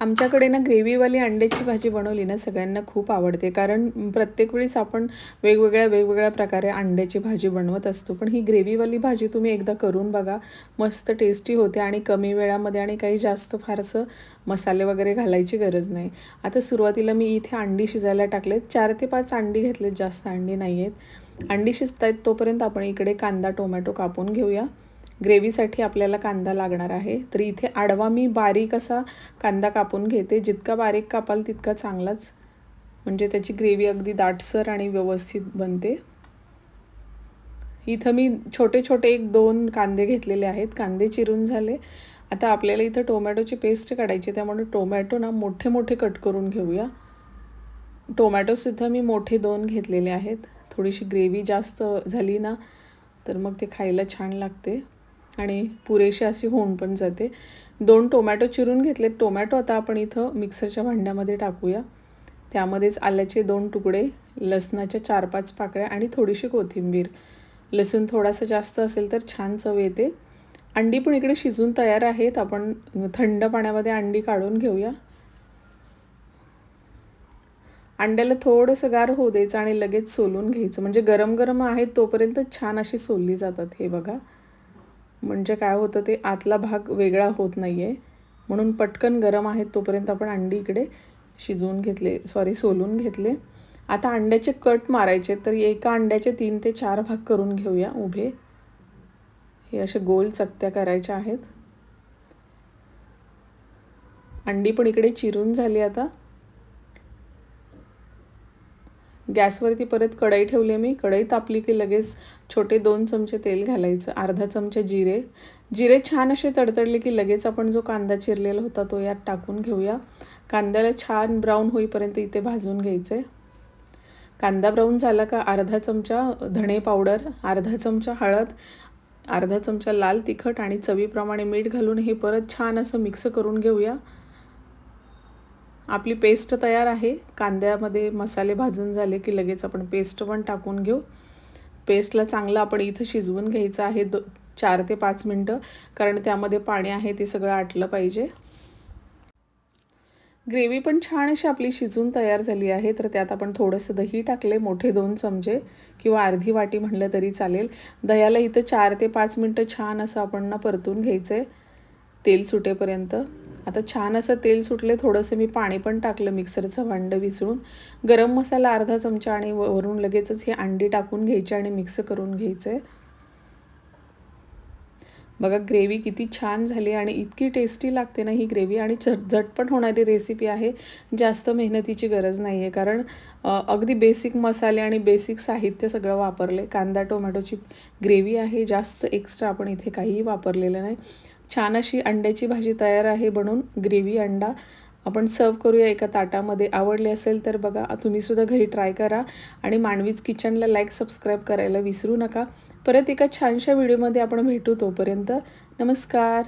आमच्याकडे ना ग्रेव्हीवाली अंड्याची भाजी बनवली ना सगळ्यांना खूप आवडते. कारण प्रत्येक वेळेस आपण वेगवेगळ्या वेगवेगळ्या प्रकारे अंड्याची भाजी बनवत असतो. पण ही ग्रेव्हीवाली भाजी तुम्ही एकदा करून बघा. मस्त टेस्टी होते आणि कमी वेळामध्ये आणि काही जास्त फारसं मसाले वगैरे घालायची गरज नाही. आता सुरुवातीला मी इथे अंडी शिजायला टाकलेत. चार ते पाच अंडी घेतलेत जास्त अंडी नाही आहेत अंडी शिजत आहेत तोपर्यंत आपण इकडे कांदा टोमॅटो कापून घेऊया. ग्रेव्हीसाठी आपल्याला कांदा लागणार आहे. तर इथे आडवा मी बारीक असा कांदा कापून घेते. जितका बारीक कापाल तितका चांगलाच म्हणजे त्याची ग्रेव्ही अगदी दाटसर आणि व्यवस्थित बनते. इथं मी छोटे छोटे एक दोन कांदे घेतलेले आहेत. कांदे चिरून झाले. आता आपल्याला इथं टोमॅटोची पेस्ट काढायची त्यामुळे टोमॅटो ना मोठे मोठे कट करून घेऊया. टोमॅटोसुद्धा मी मोठे दोन घेतलेले आहेत. थोडीशी ग्रेव्ही जास्त झाली ना तर मग ते खायला छान लागते. आणि पुरेशी अशी होऊन पण जाते. दोन टोमॅटो चिरून घेतले. टोमॅटो आता आपण इथं मिक्सरच्या भांड्यामध्ये टाकूया. त्यामध्येच आल्याचे दोन तुकडे लसणाच्या चार पाच पाकळ्या आणि थोडीशी कोथिंबीर. लसूण थोडासा जास्त असेल तर छान चव येते. अंडी पण इकडे शिजून तयार आहेत. आपण थंड पाण्यामध्ये अंडी काढून घेऊया. अंड्याला थोडंसं गार होऊ द्यायचं आणि लगेच सोलून घ्यायचं. म्हणजे गरम गरम आहेत तोपर्यंत छान अशी सोलली जातात. हे बघा. म्हणजे काय होतं ते आतला भाग वेगळा होत नाही आहे म्हणून पटकन गरम आहेत तोपर्यंत आपण अंडी इकडे शिजवून घेतले सॉरी सोलून घेतले. आता अंड्याचे कट मारायचे तर एका अंड्याचे तीन ते चार भाग करून घेऊया उभे. हे असे गोल चकत्या करायच्या आहेत. अंडी पण इकडे चिरून झाली आता. गॅसवरती परत कढई ठेवली मी. कढई तापली की लगेच छोटे दोन चमचे तेल घालायचं अर्धा चमचे जिरे. जिरे छान असे तडतडले की लगेच आपण जो कांदा चिरलेला होता तो यात टाकून घेऊया. कांद्याला छान ब्राऊन होईपर्यंत इथे भाजून घ्यायचं. आहे कांदा ब्राऊन झाला का अर्धा चमचा धणे पावडर अर्धा चमचा हळद अर्धा चमचा लाल तिखट आणि चवीप्रमाणे मीठ घालून हे परत छान असं मिक्स करून घेऊया. आपली पेस्ट तयार आहे. कांद्यामध्ये मसाले भाजून झाले की लगेच आपण पेस्ट पण टाकून घेऊ. पेस्टला चांगलं आपण इथं शिजवून घ्यायचं आहे दो चार ते पाच मिनटं. कारण त्यामध्ये पाणी आहे ते सगळं आटलं पाहिजे. ग्रेव्ही पण छान अशी आपली शिजून तयार झाली आहे. तर त्यात आपण थोडंसं दही टाकले मोठे दोन चमचे किंवा अर्धी वाटी म्हणलं तरी चालेल. दह्याला इथं चार ते पाच मिनटं छान असं आपण ना परतून घ्यायचं आहे तेल सुटेपर्यंत. आता छान असं तेल सुटले थोडंसं मी पाणी पण टाकलं मिक्सरचं भांडं विसळून. गरम मसाला अर्धा चमचा आणि वरून लगेचच ही अंडी टाकून घ्यायची आणि मिक्स करून घ्यायचं. आहे बघा ग्रेव्ही किती छान झाली आणि इतकी टेस्टी लागते ना ही ग्रेव्ही आणि झट झटपट होणारी रेसिपी आहे. जास्त मेहनतीची गरज नाही आहे कारण अगदी बेसिक मसाले आणि बेसिक साहित्य सगळं वापरले. कांदा टोमॅटोची ग्रेव्ही आहे जास्त एक्स्ट्रा आपण इथे काहीही वापरलेलं नाही. छान अशी अंड्याची भाजी तयार आहे बनून ग्रेव्ही अंडा. आपण सर्व करूया एका ताटामध्ये. आवडले असेल तर बघा तुम्हीसुद्धा घरी ट्राय करा. आणि मांडवीज किचनला लाईक सबस्क्राईब करायला विसरू नका. परत एका छानशा व्हिडिओमध्ये आपण भेटू तोपर्यंत. नमस्कार.